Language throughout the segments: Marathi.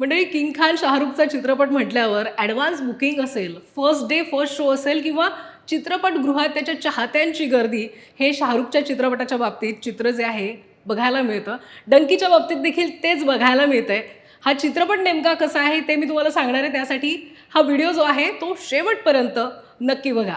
मंडळी किंग खान शाहरुखचा चित्रपट म्हटल्यावर ॲडव्हान्स बुकिंग असेल फर्स्ट डे फर्स्ट शो असेल किंवा चित्रपटगृहात त्याच्या चाहत्यांची गर्दी हे शाहरुखच्या चित्रपटाच्या बाबतीत चित्र जे आहे बघायला मिळतं. डंकीच्या बाबतीत देखील तेच बघायला मिळतंय. हा चित्रपट नेमका कसा आहे ते मी तुम्हाला सांगणार आहे. त्यासाठी हा व्हिडिओ जो आहे तो शेवटपर्यंत नक्की बघा.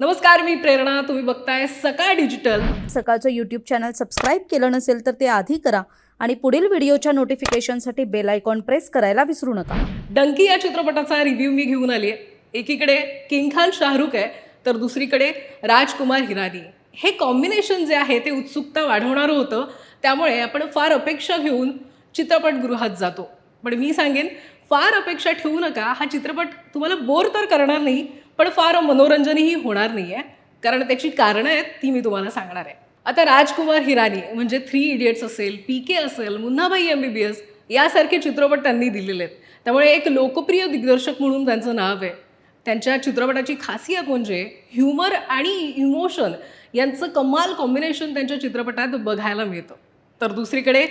नमस्कार मी प्रेरणा. तुम्ही बघताय सकाळ डिजिटल. सकाळचं यूट्यूब चॅनल सबस्क्राईब केलं नसेल तर ते आधी करा. आणि पुढील व्हिडिओच्या नोटिफिकेशनसाठी बेल आयकॉन प्रेस करायला विसरू नका. डंकी या चित्रपटाचा रिव्ह्यू मी घेऊन आली आहे एकीकडे किंग खान शाहरुख आहे तर दुसरीकडे राजकुमार हिरानी. हे कॉम्बिनेशन जे आहे ते उत्सुकता वाढवणारं होतं. त्यामुळे आपण फार अपेक्षा घेऊन चित्रपटगृहात जातो. पण मी सांगेन फार अपेक्षा ठेवू नका. हा चित्रपट तुम्हाला बोर तर करणार नाही पण फार मनोरंजनही होणार नाही आहे कारण त्याची कारणं आहेत ती मी तुम्हाला सांगणार आहे. आता राजकुमार हिरानी म्हणजे थ्री इडियट्स असेल पी के असेल Munnabhai M B B S यासारखे चित्रपट त्यांनी दिलेले आहेत. त्यामुळे एक लोकप्रिय दिग्दर्शक म्हणून त्यांचं नाव आहे. त्यांच्या चित्रपटाची खासियत म्हणजे ह्युमर आणि इमोशन यांचं कमाल कॉम्बिनेशन त्यांच्या चित्रपटात बघायला मिळतं. तर दुसरीकडे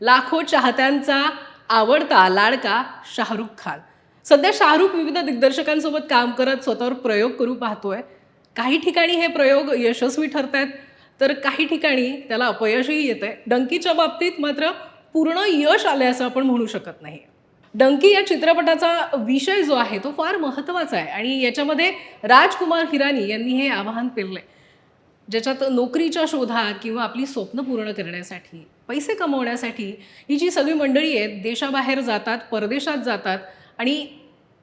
लाखो चाहत्यांचा आवडता लाडका शाहरुख खान. सध्या शाहरुख विविध दिग्दर्शकांसोबत काम करत स्वतःवर प्रयोग करू पाहतोय. काही ठिकाणी हे प्रयोग यशस्वी ठरत आहेत तर काही ठिकाणी त्याला अपयशही येत आहे डंकीच्या बाबतीत मात्र पूर्ण यश आलं असं आपण म्हणू शकत नाही. डंकी या चित्रपटाचा विषय जो आहे तो फार महत्त्वाचा आहे आणि याच्यामध्ये राजकुमार हिरानी यांनी हे आवाहन पेरलं आहे ज्याच्यात नोकरीच्या शोधात किंवा आपली स्वप्न पूर्ण करण्यासाठी पैसे कमवण्यासाठी ही जी सगळी मंडळी आहेत देशाबाहेर जातात परदेशात जातात आणि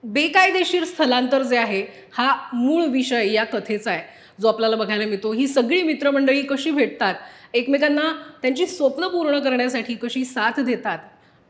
बेकायदेशीर स्थलांतर जे आहे हा मूळ विषय या कथेचा आहे जो आपल्याला बघायला मिळतो. ही सगळी मित्रमंडळी कशी भेटतात एकमेकांना त्यांची स्वप्न पूर्ण करण्यासाठी कशी साथ देतात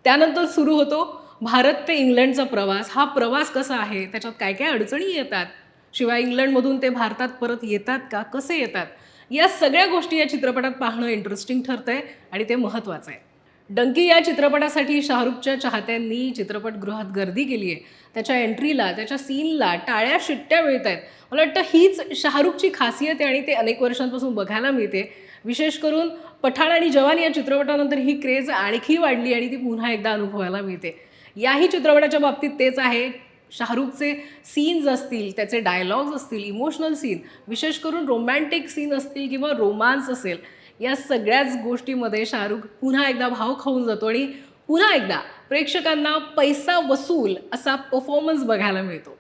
त्यानंतर सुरू होतो भारत ते इंग्लंडचा प्रवास. हा प्रवास कसा आहे त्याच्यात काय काय अडचणी येतात शिवाय इंग्लंडमधून ते भारतात परत येतात का कसे येतात या सगळ्या गोष्टी या चित्रपटात पाहणं इंटरेस्टिंग ठरतं आहे आणि ते महत्त्वाचं आहे. डंकी या चित्रपटासाठी शाहरुखच्या चाहत्यांनी चित्रपटगृहात गर्दी केली आहे. त्याच्या एंट्रीला त्याच्या सीनला टाळ्या शिट्ट्या मिळत आहेत. मला वाटतं हीच शाहरुखची खासियत आहे आणि ते अनेक वर्षांपासून बघायला मिळते. विशेष करून पठाण आणि जवान या चित्रपटानंतर ही क्रेज आणखी वाढली आणि ती पुन्हा एकदा अनुभवायला मिळते. याही चित्रपटाच्या बाबतीत तेच आहे. शाहरुखचे सीन्स असतील त्याचे डायलॉग्स असतील इमोशनल सीन विशेष करून रोमॅन्टिक सीन असतील किंवा रोमांस असेल या सगळ्याच गोष्टीमध्ये शाहरुख पुन्हा एकदा भाव खाऊन जातो आणि पुन्हा एकदा प्रेक्षकांना पैसा वसूल असा परफॉर्मन्स बघायला मिळतो.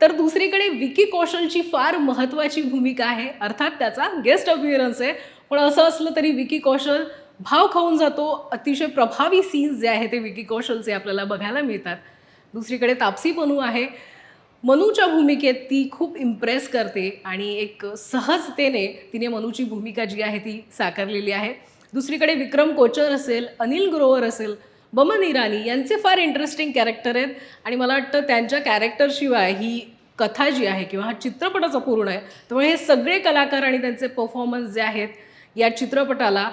तर दुसरीकडे विकी कौशलची फार महत्त्वाची भूमिका आहे. अर्थात त्याचा गेस्ट अपिअरन्स आहे. पण असं असलं तरी विकी कौशल भाव खाऊन जातो. अतिशय प्रभावी सीन्स जे आहे ते विकी कौशलचे आपल्याला बघायला मिळतात. दुसरीकडे तापसी मनू आहे. मनूच्या भूमिकेत ती खूप इम्प्रेस करते आणि एक सहजतेने तिने मनूची भूमिका जी आहे ती साकारलेली आहे. दुसरीकडे विक्रम कोचर असेल अनिल ग्रोवर असेल बमन इराणी यांचे फार इंटरेस्टिंग कॅरेक्टर आहेत आणि मला वाटतं त्यांच्या कॅरेक्टरशिवाय ही कथा जी आहे किंवा हा चित्रपटाचं पूर्ण आहे त्यामुळे हे सगळे कलाकार आणि त्यांचे परफॉर्मन्स जे आहेत या चित्रपटाला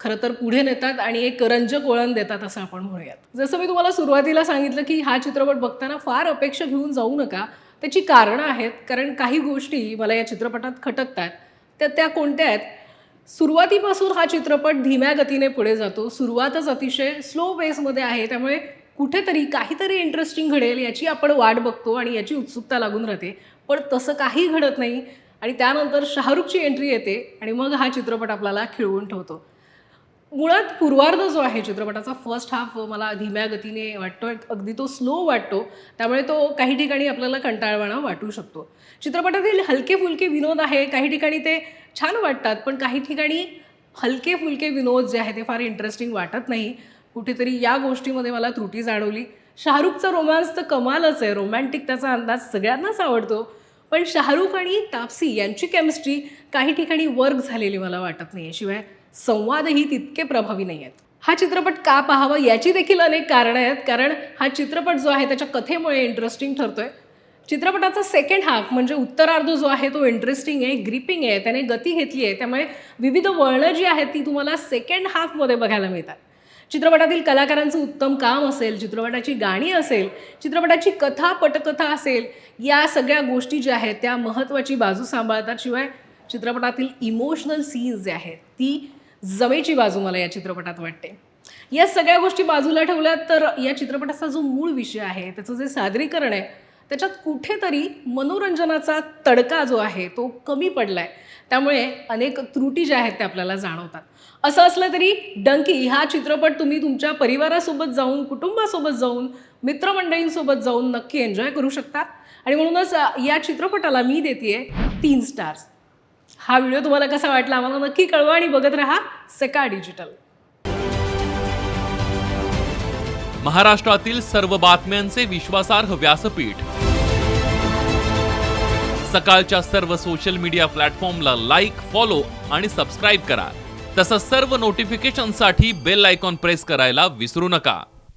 खरं तर पुढे नेतात आणि एक रंजक वळण देतात असं आपण म्हणूयात. जसं मी तुम्हाला सुरुवातीला सांगितलं की हा चित्रपट बघताना फार अपेक्षा घेऊन जाऊ नका. त्याची कारणं आहेत कारण काही गोष्टी मला या चित्रपटात खटकतात. त्या त्या कोणत्या आहेत? सुरुवातीपासून हा चित्रपट धीम्या गतीने पुढे जातो. सुरुवातच अतिशय स्लो पेसमध्ये आहे. त्यामुळे कुठेतरी काहीतरी इंटरेस्टिंग घडेल याची आपण वाट बघतो आणि याची उत्सुकता लागून राहते. पण तसं काही घडत नाही आणि त्यानंतर शाहरुखची एंट्री येते आणि मग हा चित्रपट आपल्याला खिळवून ठेवतो. मुळात पूर्वार्ध जो आहे चित्रपटाचा फर्स्ट हाफ मला धीम्या गतीने वाटतो अगदी तो स्लो वाटतो. त्यामुळे तो काही ठिकाणी आपल्याला कंटाळवाणा वाटू शकतो. चित्रपटातील हलके फुलके विनोद आहे. काही ठिकाणी ते छान वाटतात पण काही ठिकाणी हलके फुलके विनोद जे आहे ते फार इंटरेस्टिंग वाटत नाही. कुठेतरी या गोष्टीमध्ये मला त्रुटी जाणवली. शाहरुखचा रोमांस तर कमालच आहे. रोमॅन्टिक त्याचा अंदाज सगळ्यांनाच आवडतो. पण शाहरुख आणि तापसी यांची केमिस्ट्री काही ठिकाणी वर्क झालेली मला वाटत नाही शिवाय संवादही तितके प्रभावी नाही आहेत हा चित्रपट का पाहावा याची देखील अनेक कारणं आहेत कारण हा चित्रपट जो आहे त्याच्या कथेमुळे इंटरेस्टिंग ठरतोय. चित्रपटाचा सेकंड हाफ म्हणजे उत्तरार्ध जो आहे तो इंटरेस्टिंग आहे ग्रिपिंग आहे त्याने गती घेतली आहे त्यामुळे विविध वळणं जी आहेत ती तुम्हाला सेकंड हाफमध्ये बघायला मिळतात. चित्रपटातील कलाकारांचं उत्तम काम असेल चित्रपटाची गाणी असेल चित्रपटाची कथा पटकथा असेल या सगळ्या गोष्टी ज्या आहेत त्या महत्त्वाची बाजू सांभाळतात. शिवाय चित्रपटातील इमोशनल सीन्स जे आहेत ती जमेची बाजू मला या चित्रपटात वाटते. या सगळ्या गोष्टी बाजूला ठेवल्या तर या चित्रपटाचा जो मूळ विषय आहे त्याचं जे सादरीकरण आहे त्याच्यात कुठेतरी मनोरंजनाचा तडका जो आहे तो कमी पडलाय. त्यामुळे अनेक त्रुटी ज्या आहेत त्या आपल्याला जाणवतात. असं असलं तरी डंकी हा चित्रपट तुम्ही तुमच्या परिवारासोबत जाऊन कुटुंबासोबत जाऊन मित्रमंडळींसोबत जाऊन नक्की एन्जॉय करू शकता. आणि म्हणूनच या चित्रपटाला मी देते तीन स्टार्स हा व्हिडिओ तुम्हाला कसा वाटला आम्हाला नक्की कळवा आणि बघत राहा सकाळ डिजिटल. महाराष्ट्रातील सर्व बातम्यांचे विश्वासार्ह व्यासपीठ. सकाळच्या सर्व सोशल मीडिया प्लॅटफॉर्मला लाईक फॉलो आणि सबस्क्राईब करा. तसंच सर्व नोटिफिकेशनसाठी बेल आयकॉन प्रेस करायला विसरू नका.